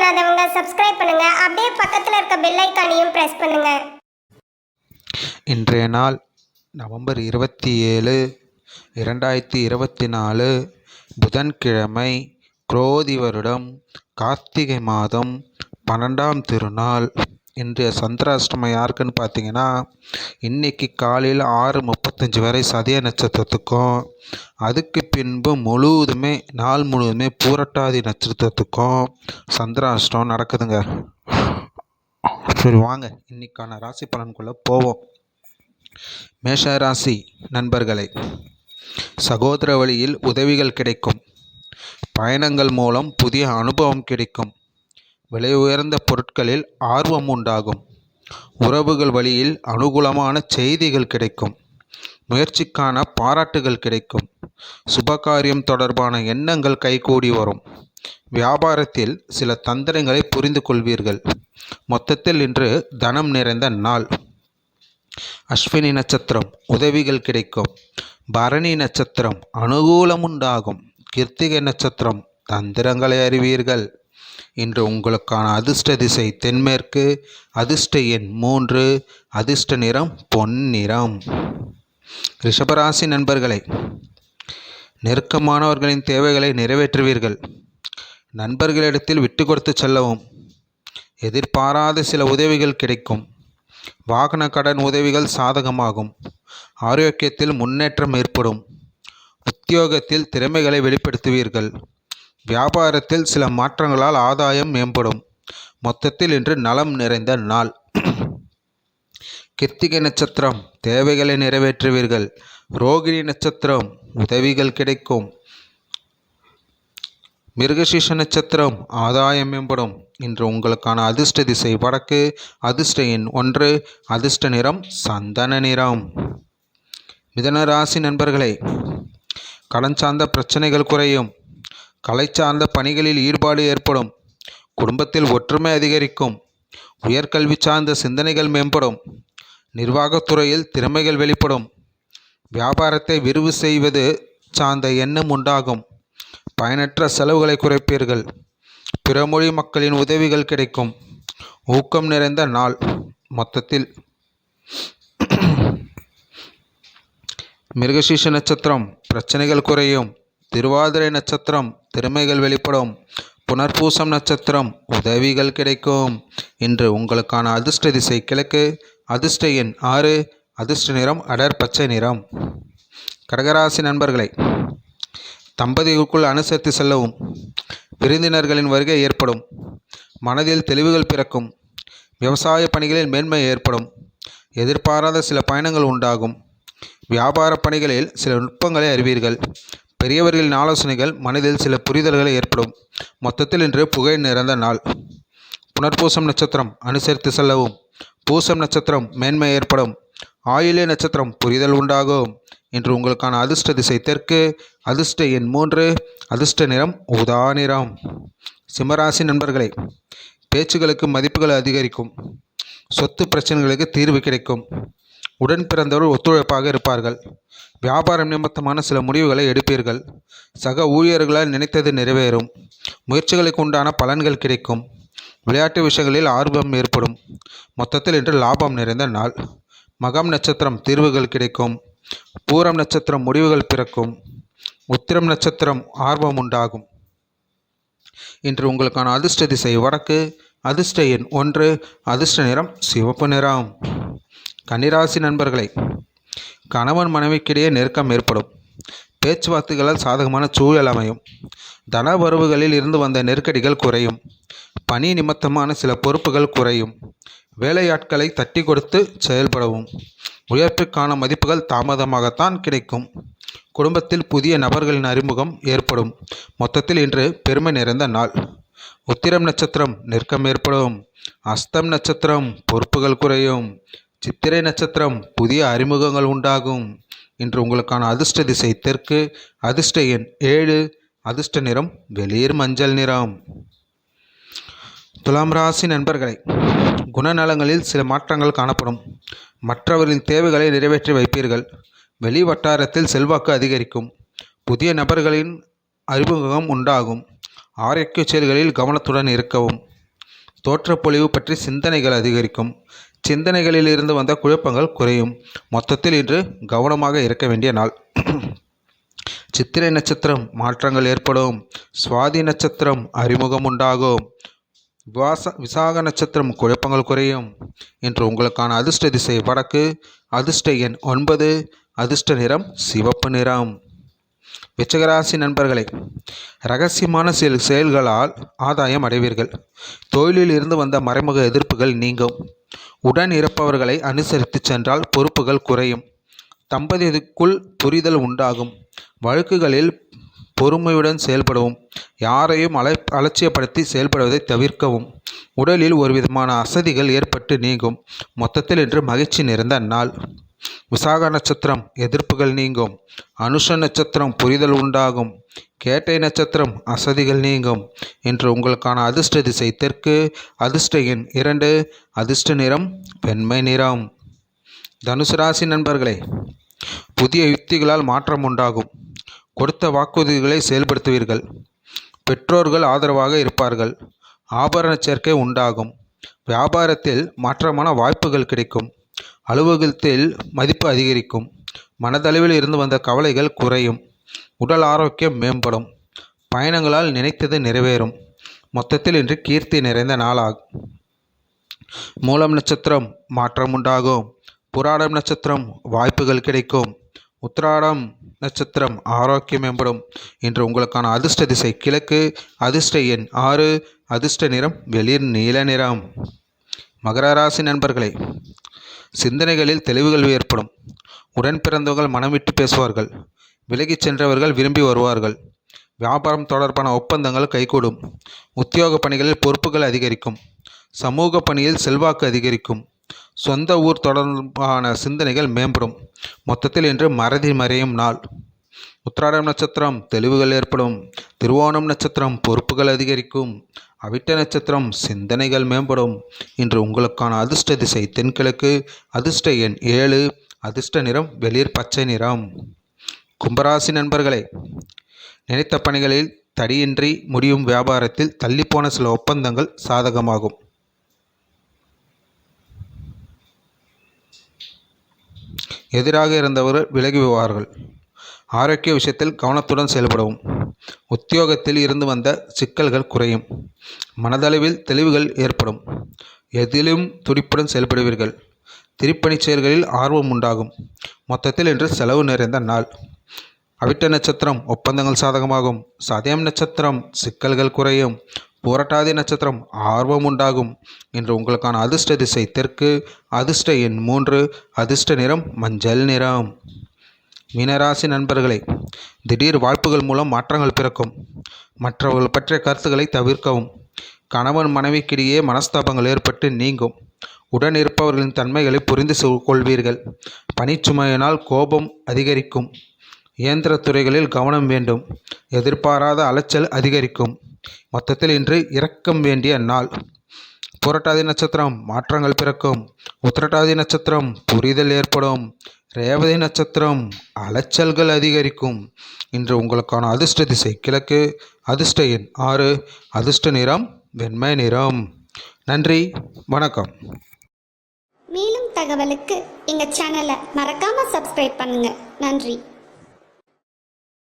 பண்ணாதவங்க சப்ஸ்கிரைப் பண்ணுங்க. அப்படியே பக்கத்தில் இருக்க பெல் ஐக்கானையும் ப்ரெஸ் பண்ணுங்க. இன்றைய நாள் நவம்பர் இருபத்தி ஏழு இரண்டாயிரத்தி இருபத்தி நாலு புதன்கிழமை குரோதி வருடம் கார்த்திகை மாதம் பன்னெண்டாம் திருநாள். இன்றைய சந்திராஷ்டமம் யாருக்குன்னு பார்த்தீங்கன்னா இன்னைக்கு காலையில் ஆறு முப்பத்தஞ்சு வரை சதய நட்சத்திரத்துக்கும் அதுக்கு பின்பு முழுவதுமே நாள் முழுவதுமே பூரட்டாதி நட்சத்திரத்துக்கும் சந்திராஷ்டம் நடக்குதுங்க. சரி வாங்க. இன்னைக்கான ராசி பலன்குள்ளே போவோம். மேஷ ராசி நண்பர்களே சகோதர வழியில் உதவிகள் கிடைக்கும். பயணங்கள் மூலம் புதிய அனுபவம் கிடைக்கும். விலை உயர்ந்த பொருட்களில் ஆர்வம் உண்டாகும். உறவுகள் வழியில் அனுகூலமான செய்திகள் கிடைக்கும். முயற்சிக்கான பாராட்டுகள் கிடைக்கும். சுபகாரியம் தொடர்பான எண்ணங்கள் கைகூடி வரும். வியாபாரத்தில் சில தந்திரங்களை புரிந்து கொள்வீர்கள். மொத்தத்தில் இன்று தனம் நிறைந்த நாள். அஸ்வினி நட்சத்திரம் உதவிகள் கிடைக்கும். பரணி நட்சத்திரம் அனுகூலம் உண்டாகும். கிருத்திகை நட்சத்திரம் தந்திரங்களை அறிவீர்கள். இன்று உங்களுக்கான அதிர்ஷ்ட திசை தென்மேற்கு அதிர்ஷ்ட எண் மூன்று அதிர்ஷ்ட நிறம் பொன்னிறம். ரிஷபராசி நண்பர்களை நெருக்கமானவர்களின் தேவைகளை நிறைவேற்றுவீர்கள். நண்பர்களிடத்தில் விட்டு கொடுத்து செல்லவும். எதிர்பாராத சில உதவிகள் கிடைக்கும். வாகன கடன் உதவிகள் சாதகமாகும். ஆரோக்கியத்தில் முன்னேற்றம் ஏற்படும். உத்தியோகத்தில் திறமைகளை வெளிப்படுத்துவீர்கள். வியாபாரத்தில் சில மாற்றங்களால் ஆதாயம் மேம்படும். மொத்தத்தில் இன்று நலம் நிறைந்த நாள். கிருத்திகை நட்சத்திரம் தேவைகளை நிறைவேற்றுவீர்கள். ரோகிணி நட்சத்திரம் உதவிகள் கிடைக்கும். மிருகசீஷ நட்சத்திரம் ஆதாயம் மேம்படும். இன்று உங்களுக்கான அதிர்ஷ்ட திசை வடக்கு அதிர்ஷ்ட எண் ஒன்று அதிர்ஷ்ட நிறம் சந்தன நிறம். மிதனராசி நண்பர்களை நண்பர்களே கடன் சார்ந்த பிரச்சனைகள் குறையும். கலை சார்ந்த பணிகளில் ஈடுபாடு ஏற்படும். குடும்பத்தில் ஒற்றுமை அதிகரிக்கும். உயர்கல்வி சார்ந்த சிந்தனைகள் மேம்படும். நிர்வாகத்துறையில் திறமைகள் வெளிப்படும். வியாபாரத்தை விரிவு செய்வது சார்ந்த எண்ணம் உண்டாகும். பயனற்ற செலவுகளை குறைப்பீர்கள். பிறமொழி மக்களின் உதவிகள் கிடைக்கும். ஊக்கம் நிறைந்த நாள் மொத்தத்தில். மிருகசீஷ நட்சத்திரம் பிரச்சனைகள் குறையும். திருவாதிரை நட்சத்திரம் திறமைகள் வெளிப்படும். புனர்பூசம் நட்சத்திரம் உதவிகள் கிடைக்கும். இன்று உங்களுக்கான அதிர்ஷ்ட திசை கிழக்கு அதிர்ஷ்ட எண் ஆறு அதிர்ஷ்ட நிறம் அடர் பச்சை நிறம். கடகராசி நண்பர்களை தம்பதிகளுக்குள் அனுசரித்து செல்லவும். விருந்தினர்களின் வருகை ஏற்படும். மனதில் தெளிவுகள் பிறக்கும். விவசாய பணிகளில் மேன்மை ஏற்படும். எதிர்பாராத சில பயணங்கள் உண்டாகும். வியாபார பணிகளில் சில நுட்பங்களை அறிவீர்கள். பெரியவர்களின் ஆலோசனைகள் மனதில் சில புரிதல்களை ஏற்படும். மொத்தத்தில் இன்று புகை நிறைந்த நாள். புனர்பூசம் நட்சத்திரம் அனுசரித்து செல்லவும். பூசம் நட்சத்திரம் மேன்மை ஏற்படும். ஆயிலே நட்சத்திரம் புரிதல் உண்டாகும். இன்று உங்களுக்கான அதிர்ஷ்ட திசை தெற்கு அதிர்ஷ்ட எண் மூன்று அதிர்ஷ்ட நிறம் உதா நிறம். சிம்மராசி நண்பர்களே பேச்சுகளுக்கு மதிப்புகள் அதிகரிக்கும். சொத்து பிரச்சனைகளுக்கு தீர்வு கிடைக்கும். உடன் பிறந்தவர் ஒத்துழைப்பாக இருப்பார்கள். வியாபாரம் நிமித்தமான சில முடிவுகளை எடுப்பீர்கள். சக ஊழியர்களால் நினைத்தது நிறைவேறும். முயற்சிகளுக்கு உண்டான பலன்கள் கிடைக்கும். விளையாட்டு விஷயங்களில் ஆர்வம் ஏற்படும். மொத்தத்தில் இன்று லாபம் நிறைந்த நாள். மகம் நட்சத்திரம் தீர்வுகள் கிடைக்கும். பூரம் நட்சத்திரம் முடிவுகள் பிறக்கும். உத்திரம் நட்சத்திரம் ஆர்வம் உண்டாகும். இன்று உங்களுக்கான அதிர்ஷ்ட திசை வடக்கு. அதிர்ஷ்ட எண் ஒன்று. அதிர்ஷ்ட நிறம் சிவப்பு நிறம். கன்னிராசி நண்பர்களை கணவன் மனைவிக்கிடையே நெருக்கம் ஏற்படும். பேச்சுவார்த்தைகளால் சாதகமான சூழல் அமையும். தனவரவுகளில் இருந்து வந்த நெருக்கடிகள் குறையும். பணி நிமித்தமான சில பொறுப்புகள் குறையும். வேலையாட்களை தட்டி கொடுத்து செயல்படவும். உயர்ப்புக்கான மதிப்புகள் தாமதமாகத்தான் கிடைக்கும். குடும்பத்தில் புதிய நபர்களின் அறிமுகம் ஏற்படும். மொத்தத்தில் இன்று பெருமை நிறைந்த நாள். உத்திரம் நட்சத்திரம் நெருக்கம் ஏற்படும். அஸ்தம் நட்சத்திரம் பொறுப்புகள் குறையும். சித்திரை நட்சத்திரம் புதிய அறிமுகங்கள் உண்டாகும். இன்று உங்களுக்கான அதிர்ஷ்ட திசை தெற்கு அதிர்ஷ்ட எண் ஏழு அதிர்ஷ்ட நிறம் வெளிர் மஞ்சள் நிறம். துலாம் ராசி நண்பர்களை குணநலங்களில் சில மாற்றங்கள் காணப்படும். மற்றவர்களின் தேவைகளை நிறைவேற்றி வைப்பீர்கள். வெளி வட்டாரத்தில் செல்வாக்கு அதிகரிக்கும். புதிய நபர்களின் அறிமுகம் உண்டாகும். ஆரோக்கிய செயல்களில் கவனத்துடன் இருக்கவும். தோற்றப்பொழிவு பற்றி சிந்தனைகள் அதிகரிக்கும். சிந்தனைகளில் இருந்து வந்த குழப்பங்கள் குறையும். மொத்தத்தில் இன்று கவனமாக இருக்க வேண்டிய நாள். சித்திரை நட்சத்திரம் மாற்றங்கள் ஏற்படும். சுவாதி நட்சத்திரம் அறிமுகம் உண்டாகும். விவாச விசாக நட்சத்திரம் குழப்பங்கள் குறையும். இன்று உங்களுக்கான அதிர்ஷ்ட திசை வடக்கு அதிர்ஷ்ட எண் ஒன்பது அதிர்ஷ்ட நிறம் சிவப்பு நிறம். விச்சகராசி நண்பர்களே ரகசியமான சில செயல்களால் ஆதாயம் அடைவீர்கள். தொழிலில் இருந்து வந்த மறைமுக எதிர்ப்புகள் நீங்கும். உடன் இருப்பவர்களை அனுசரித்து சென்றால் பொறுப்புகள் குறையும். தம்பதிக்குள் புரிதல் உண்டாகும். வழக்குகளில் பொறுமையுடன் செயல்படவும் யாரையும் அலை அலட்சியப்படுத்தி செயல்படுவதை தவிர்க்கவும். உடலில் ஒரு விதமான அசதிகள் ஏற்பட்டு நீங்கும். மொத்தத்தில் இன்று மகிழ்ச்சி நிறைந்த நாள். விசாக நட்சத்திரம் எதிர்ப்புகள் நீங்கும். அனுஷ நட்சத்திரம் புரிதல் உண்டாகும். கேட்டை நட்சத்திரம் அசதிகள் நீங்கும். இன்று உங்களுக்கான அதிர்ஷ்ட திசை தெற்கு அதிர்ஷ்ட எண் இரண்டு அதிர்ஷ்ட நிறம் வெண்மை நிறம். தனுசு ராசி நண்பர்களே புதிய யுக்திகளால் மாற்றம் உண்டாகும். கொடுத்த வாக்குறுதிகளை செயல்படுத்துவீர்கள். பெற்றோர்கள் ஆதரவாக இருப்பார்கள். ஆபரண சேர்க்கை உண்டாகும். வியாபாரத்தில் மாற்றமான வாய்ப்புகள் கிடைக்கும். அலுவலகத்தில் மதிப்பு அதிகரிக்கும். மனதளவில் இருந்து வந்த கவலைகள் குறையும். உடல் ஆரோக்கியம் மேம்படும். பயணங்களால் நினைத்தது நிறைவேறும். மொத்தத்தில் இன்று கீர்த்தி நிறைந்த நாளாகும் மூலம் நட்சத்திரம் மாற்றம் உண்டாகும். புராடம் நட்சத்திரம் வாய்ப்புகள் கிடைக்கும். உத்திராடம் நட்சத்திரம் ஆரோக்கியம் மேம்படும். இன்று உங்களுக்கான அதிர்ஷ்ட திசை கிழக்கு. அதிர்ஷ்ட எண் ஆறு. அதிர்ஷ்ட நிறம் வெளிர் நீல நிறம். மகர ராசி நண்பர்களே சிந்தனைகளில் தெளிவுகள் ஏற்படும். உடன் பிறந்தவர்கள் மனம் விட்டு பேசுவார்கள். விலகிச் சென்றவர்கள் விரும்பி வருவார்கள். வியாபாரம் தொடர்பான ஒப்பந்தங்கள் கைகூடும். உத்தியோக பணிகளில் பொறுப்புகள் அதிகரிக்கும். சமூக பணியில் செல்வாக்கு அதிகரிக்கும். சொந்த ஊர் தொடர்பான சிந்தனைகள் மேம்படும். மொத்தத்தில் இன்று மறதி மறையும் நாள். உத்திராடம் நட்சத்திரம் தெளிவுகள் ஏற்படும். திருவோணம் நட்சத்திரம் பொறுப்புகள் அதிகரிக்கும். அவிட்ட நட்சத்திரம் சிந்தனைகள் மேம்படும். இன்று உங்களுக்கான அதிர்ஷ்ட திசை தென்கிழக்கு அதிர்ஷ்ட எண் ஏழு அதிர்ஷ்ட நிறம் வெளிர் பச்சை நிறம். கும்பராசி நண்பர்களே நினைத்த பணிகளில் தடியின்றி முடியும் வியாபாரத்தில் தள்ளிப்போன சில ஒப்பந்தங்கள் சாதகமாகும். எதிராக இருந்தவர்கள் விலகி விவார்கள் ஆரோக்கிய விஷயத்தில் கவனத்துடன் செயல்படவும். உத்தியோகத்தில் இருந்து வந்த சிக்கல்கள் குறையும். மனதளவில் தெளிவுகள் ஏற்படும். எதிலும் துடிப்புடன் செயல்படுவீர்கள். திருப்பணிச் செயல்களில் ஆர்வம் உண்டாகும். மொத்தத்தில் இன்று செலவு நிறைந்த நாள். அவிட்ட நட்சத்திரம் ஒப்பந்தங்கள் சாதகமாகும். சதயம் நட்சத்திரம் சிக்கல்கள் குறையும். புரட்டாதி நட்சத்திரம் ஆர்வம் உண்டாகும். இன்று உங்களுக்கான அதிர்ஷ்ட திசை தெற்கு அதிர்ஷ்ட எண் மூன்று அதிர்ஷ்ட நிறம் மஞ்சள் நிறம். மீனராசி நண்பர்களே திடீர் வாய்ப்புகள் மூலம் மாற்றங்கள் பிறக்கும். மற்றவர்கள் பற்றிய கருத்துக்களை தவிர்க்கவும். கணவன் மனைவிக்கிடையே மனஸ்தாபங்கள் ஏற்பட்டு நீங்கும். உடன் இருப்பவர்களின் தன்மைகளை புரிந்து கொள்வீர்கள். பணிச்சுமையினால் கோபம் அதிகரிக்கும். இயந்திரத் துறைகளில் கவனம் வேண்டும். எதிர்பாராத அலைச்சல் அதிகரிக்கும். மொத்தத்தில் இன்று இரக்கம் வேண்டிய நாள். புரட்டாதி நட்சத்திரம் மாற்றங்கள் பிறக்கும். உத்திரட்டாதி நட்சத்திரம் புரிதல் ஏற்படும். ரேவதி நட்சத்திரம் அலைச்சல்கள் அதிகரிக்கும். இன்று உங்களுக்கான அதிர்ஷ்ட திசை கிழக்கு அதிர்ஷ்ட எண் ஆறு அதிர்ஷ்ட நிறம் வெண்மை நிறம். நன்றி வணக்கம். மேலும் தகவலுக்கு எங்கள் சேனலை மறக்காமல் சப்ஸ்கிரைப் பண்ணுங்கள் நன்றி.